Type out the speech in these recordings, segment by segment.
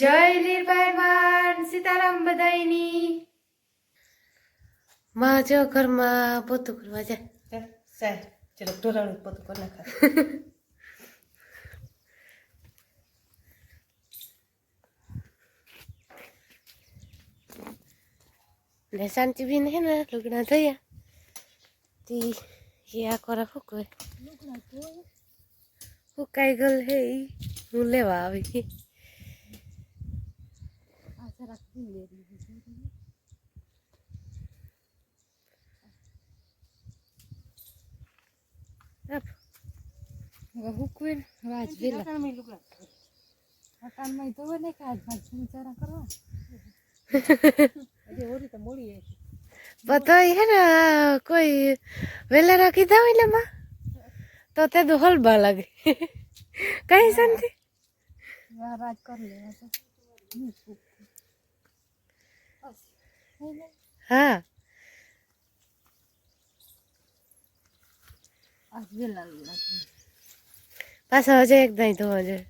જય નિર્ભયવાન સીતારામ બધાયની. માં જો ઘરમાં પોતું કરવા જાય. સાહેબ ચલો ઢોરાણું પોતું કરી નાખા. ને શાંતિ બેન હે ને લુગડા ધોયા. તી એ આ કોરા ફૂકવે. ફૂકાઈ ગયેલ હે હું લેવા આવી હવે હુકવે ને હવે વાજ વેલા મકાનમાં તો ને કે આજ ભાગ વિચારા કરવા હજી ઓરી તો મોડી હે બધાય હે ને કોઈ વેલા રાખી દઉં એટલે માં તો તે તો હલબા લાગે કઈ શાંતિ રાજ કરી લેવા તો નહીં ફૂકતું. બસ. થઈ ગયું? હા. પાછા હજે એક દાઈ ધોવા.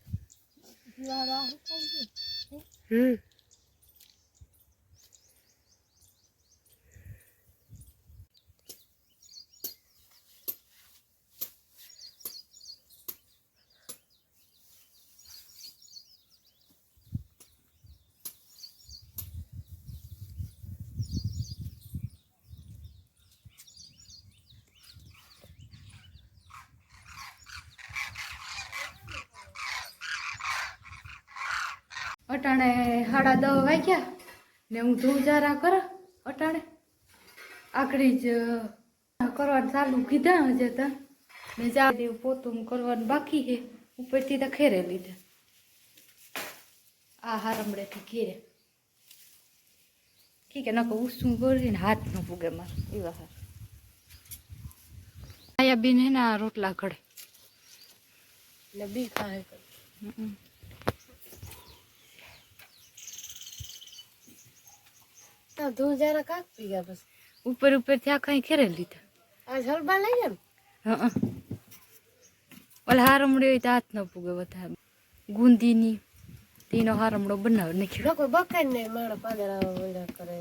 હમ અટાણે સાડા દસ વાગ્યા ને હું ધોજારા કર અટાણે. આકડી જ કરવાનું ચાલુ કીધા હજે તો ને જા દેવ પોતું કરવાનું બાકી છે. ઉપરથી તો ખેરે લીધા. આ હારમડેથી ઘેરે. ઠીક છે નકો ઉસું કરીને હાથ ન પૂગે મારે. એવા હાર. આયા બેન ને રોટલા ઘડે. એટલે બી ખાય ધૂ જરા કાક પી ગયા બસ. ઉપર ઉપરથી આ આખા ખેરે લીધા આ હલબા લઈ ગયા હં ઓલા હારમડો હોય તો હાથ ન પૂગે વધારે. ગુંદીની તેનો હારમડો બનાવી નાખ્યો. કોઈ બકાઈ ને માણસ પાંદડા ઓલા કરે.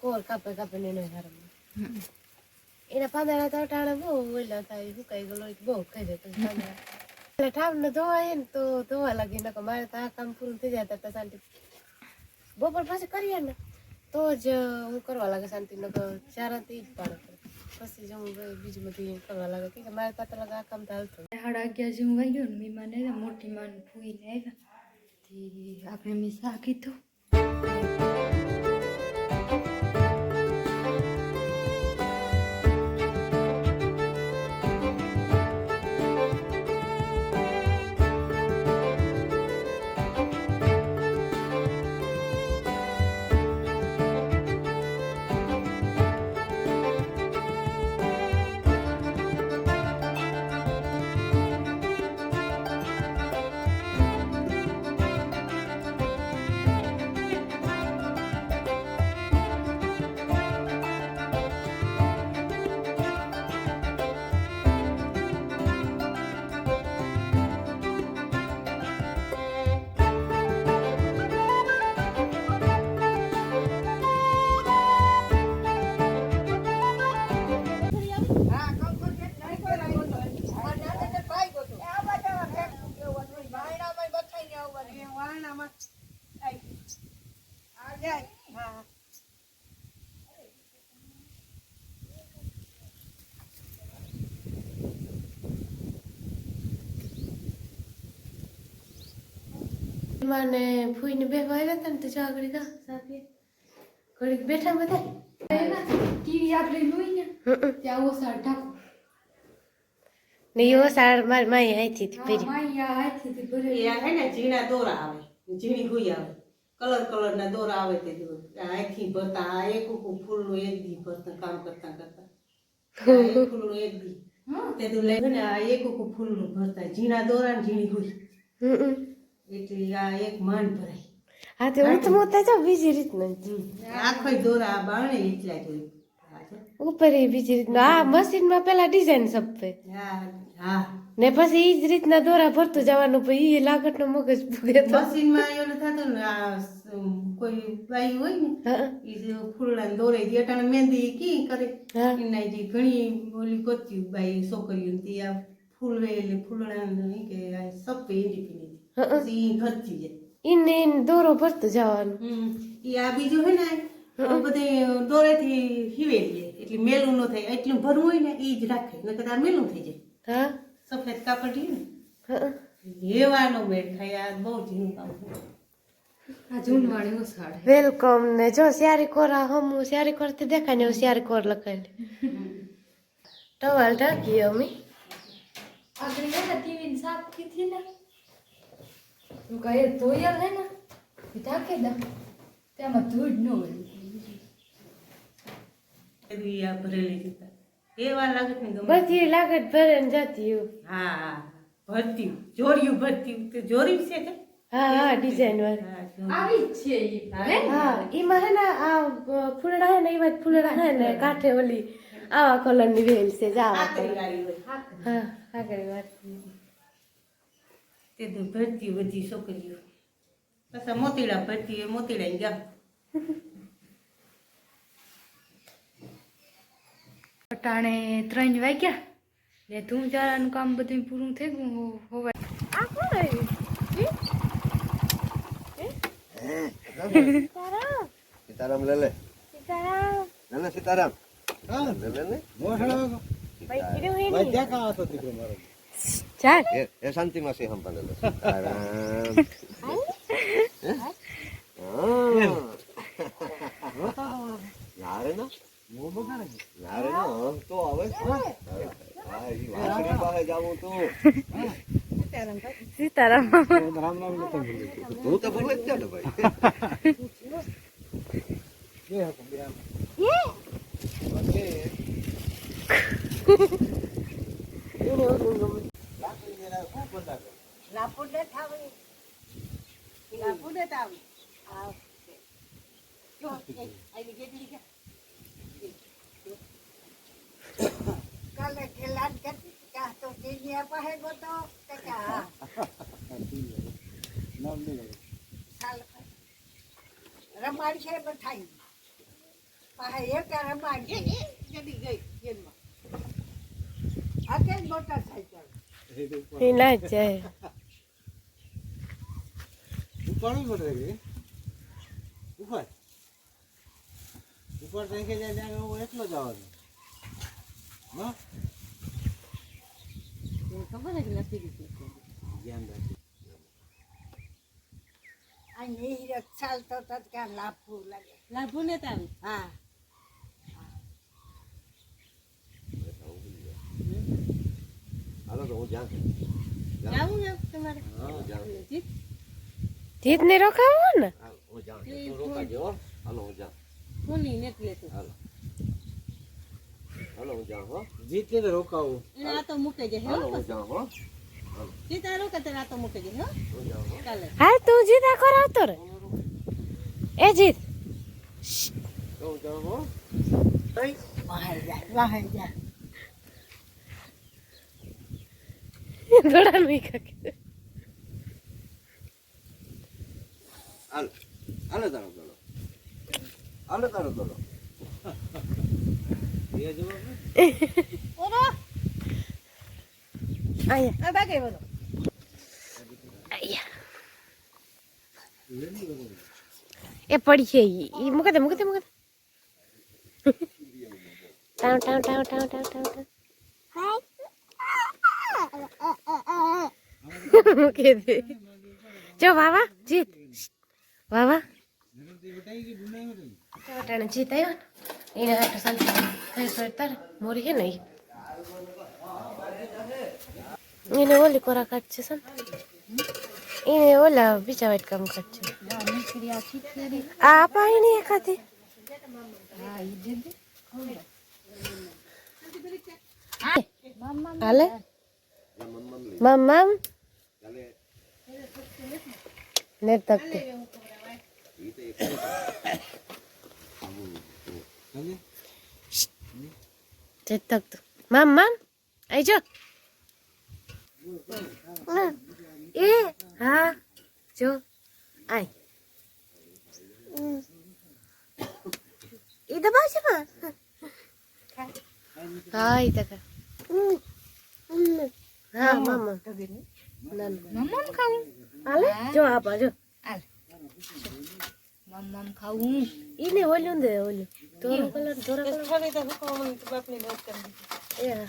કોર કાપે કાપે ને એનો હારમ એના પાંદડા તો અટાણે બહુ ઓલા થાય સુકાઈ ગયેલો બહુ જતો એટલે ઠામ ને ધોવાય ને તો ધોવા લાગી નકો મારે તો આ કામ પૂરું થઈ જાય તો શાંતિ બપોર પાછી કરીએ ને તો જ હું કરવા લાગે શાંતિ નકો ચારાથી જ પાડો પછી જ હું બીજું બધું કરવા લાગે. કે મારે પાત્ર આ કામ તો હાલતું સાડા અગિયાર જેવું વાગ્યો ને મીમાને આવ્યા, મોટી માન ફૂઈને આવ્યા. આપણે મેં શા કીધું. મને ફૂઈને બેહવા આવ્યા હતા ને તો ચા ઘડી ગા ઘડીક બેઠા બધા ટીવી આપણે જોઈ ને? ત્યાં ઓસાળ ઢાંકો. ને યો સાર માર માઈ આઈથી થી પેરી માયા હાથેથી ભરે એ આ હે ને ઝીણા દોરા આવે ઝીણી ગુઈ આવે. કલર કલર ના દોરા આવે તે જો અહીંથી ભરતા આ એક ઉકુ ફૂલનું એક દી ભરતા કામ કરતા કરતા. ફૂલ એક ફૂલનું એક દી. હા. તે તું લઈ ને આ એક ઉકુ ફૂલનું ભરતા ઝીણા દોરા ને ઝીણી ગુઈ. હમ એટલે આ એક માંડ ભરાય. હા તે હું તો મોતા જાઉં બીજી રીતના. આખો દોરા આ બારણે એટલા જ હોય ઉપર એ બીજી રીતના. આ મશીનમાં પેલા ડિઝાઇન સપે હા હા. ને પછી એ જ રીતના દોરા ભરતું જવાનું પછી એ લાગટનો મગજ ભૂગે મશીનમાં એવું થતું ને આ કોઈ બાઈ હોય ને એ જે ફૂલડા દોરે અટાણે મહેંદી કી કરે એના જે ઘણી ઓલી કરતી બાઈ છોકરીઓ તે આ ફૂલ એટલે ફૂલડા કે સપે એની પીની. પછી ઈ ઘરતી જાય. એને એને દોરો ભરતો જવાનું. એ ઈ આ બીજું હે ને બધે દોરેથી જાય. એટલે મેલું ન થાય. એટલું ભરવું હોય ને ઈ જ રાખે. નકર આ મેલું થઈ જાય. હા? સફેદ કાપડ ને. હેવાનો મેળ થાય. આ બહુ ઝીણું કામ વેલકમ ને જો સ્યારી કોરા હમ સ્યારી કોરથી દેખાય ને સ્યારી કોર લખાયેલી ટવાલ ઢાંકી અમે. આગળ ટીવી સાફ કીધી ને તું કહે ધોયલ હે ને? ઢાંકી દે. તેમાં ધૂળ ન હોય. ભરેલી એવા લાગે ને બધી લાગત ભરે ને જતી એવું. હા હા. ભરતી જોરિયું ભરતી તે જોરિયું છે કે? હા હા ડિઝાઇન વાળી. આવી જ છે ઈ હા. એમાં હે ને આ ફૂલડા હે ને એમાં ફૂલડા હે ને કાંઠે ઓલી આવા કલરની વેલ છે જાવા હા. હા આગળ વાત તે તો ભરતી બધી છોકરીઓ. પાછા મોતીડા ભરતી એ મોતીડા ગયા અટાણે ત્રણ વાગ્યા. ને તું જારાનું કામ બધું પૂરું થઈ ગયું હોવા આ કોણ આવ્યું? સીતારામ. લે લે. સીતારામ. લે લે સીતારામ. લે લે ને ભાઈ કીધું હે ને ચાલ એ એ દીકરો છે હમ લે લે. સીતારામ હે? હા. નારે ના? નારે ના? આમ તો આવે. હા ઈ વાસળી પાસે જાવું તું સીતારામ. તું તો બોલે જ છે ને ભાઈ. રમાડ છે બઠાઈ પાસે એક રમાડ છે જડી ઉપર ઉપર થઈને જાય ત્યાં હું એકલો જ આવવાનો ખબર જ ધ્યાન રાખજો ચાલતો તો ક્યાં લાભવું લાગે. લાભું ને તાવી હા. હાલો તો હું જાઉં જાવું તમારે? જીત? ને રોકાવો ને? હા, જાઉં તું રોકાજો હો. હાલો હું જાઉં ફૂલી ને એટલે તો. હાલો. હાલો હું જાઉં હો જીત કે રોકાવું. એને આ તો મૂકે છે. હાલો હું જાઉં હો તું જીત હો તું જીતા કરાવતો રે એ જીત. થોડા નહીં કાકે. હાલ હાલો તારો દોડો હાલો તારો દોડો એ જવાબ ને? આ બાગે બધો. એ પડી છે ઈ. મૂકે દે મૂકે દે મૂકે દે. ટાવ ટાવ ટાવ ટાવ ટાવ ટાવ ટાવ મૂકે દે. જો વાવા જીત. વાવા જીત આવ્યો એને હાટો શાંતિ. મોરી છે ને ઈ. એને ઓલી કોરા કાઢ છે એને ઓલા બીજા વાઈટ કામ કાઢ છે આ નહીં એકાદી હાલે મમ મમ ને તકતી? તે તક તો મામ મામ આઈ જો એ હા જો આય. એ દબાવ છે માં હા એ તક હા મામા. ના ના મમ્મ ખાવું હાલે જો આપા જો હાલ. મમ્મ ખાવું ઈને ઓલ્યું દે ઓલ્યું. તોરો કલર તોરો કલર. હવે તો હુકમ બાપની નોટ કરી. એ હા.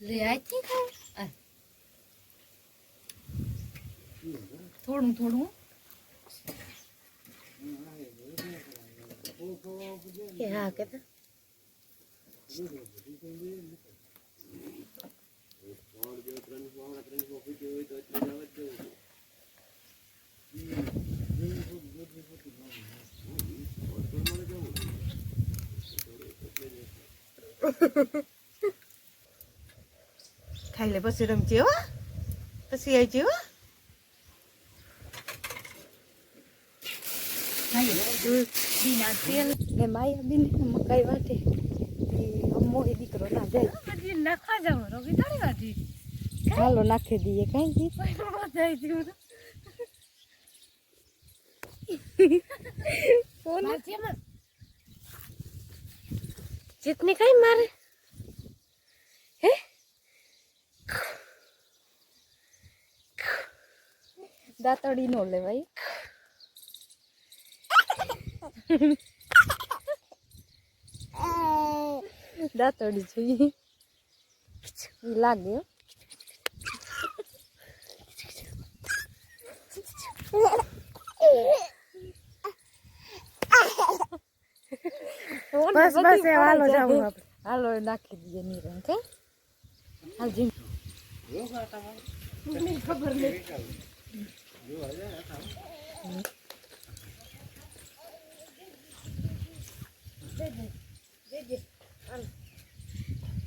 યે જો જીવાભાઈ બોલ તો કાંઈ મારું કામ નથી એટલે જીવાની હોય શાંતિ મને તાર ખાવું કે મામ ખાવું પૂછ તે હું ખા થોડું ખા નહીં નહીં જીવન બતાવી ખા મમ હજી લે પછી રમજે હો પછી આવજે હો બીના તેલ ને માયા બીન મકાઈ વાટે એ દીકરો ના જાય નાખવા જાવ રોગી થોડી વાટી ચાલો નાખી દઈએ કઈ જીતને કઈ મારે દાતડી નો લેવાય. દાતડી જોઈએ. લાગે. બસ બસ એ હાલો જાવ આપણે. હાલો નાખી દઈએ નીરણ કે હાલ જીમ.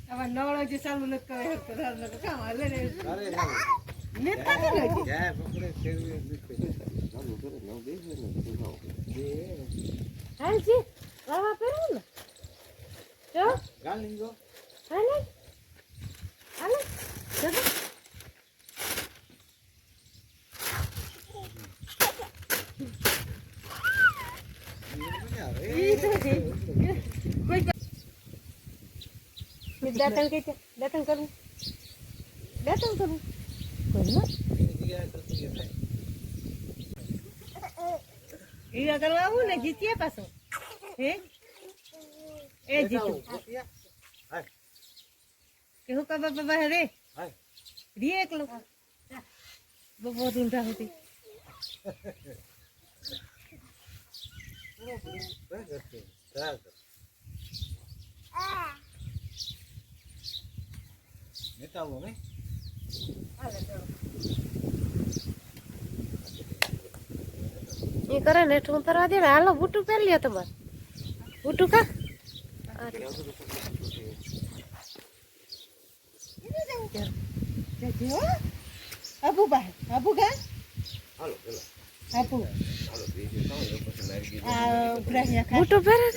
આવા નવળો જે ચાલુ નથી કરે તો રાત નકર કામ હાલે ને. અરે ના જાય પકડે ફેરવી નીકળે ચાલુ કરે નવ બે છે ને તું હાલ જી લાવા પહેરું ને? જો. ગાલી ગયો હાલે. હાલે. જો તો. દાંતણ કઈ દાંતણ કરવું દાંતણ કરવું ઈવા કરવા આવું ને જીતીએ પાછો. હે? એ જીતું. કે હું કા બાપા બહાર રે. રી એકલો. બબો ઊંધા હતી નેતાઓ ને એ કરે ને હેઠું ઉતરવા દે ને હાલો બુટું પહેરી લ્યો તમારે. બુટું કા? આબુ બહાર આબુ ગા હાલો પેલા આબુ હાલો બીજું એ પછી લાગી આ ઉભરા અહીંયા ખા બુટું પહેરે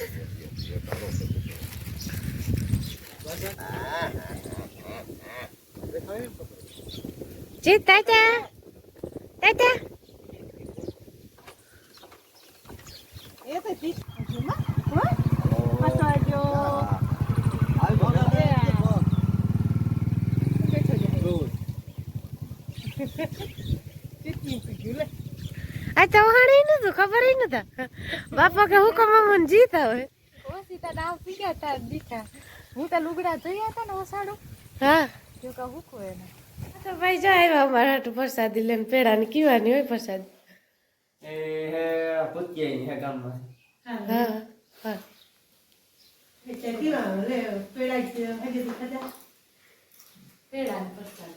જીત તાતા તાતા એ તો હો જો આ ચૌહાણ નતું ખબર એ નતા બાપા કે હુકમ મને જીત આવે ઓછી તા નાવ પી ગયા તા દીઠા હું તો લુગડા ધોયા હતા ને ઓસાડું હા? જો કા હુકો એને. તો ભાઈ જો આવ્યા અમારા હાટુ પ્રસાદી લઈને પેડા ને કીવાની હોય પ્રસાદ. એ હે પૂછીએ હે ગામમાં. હા. હા એટલે કેવા લે પેડા હજી તો ખાધા. પેડા ને પ્રસાદ.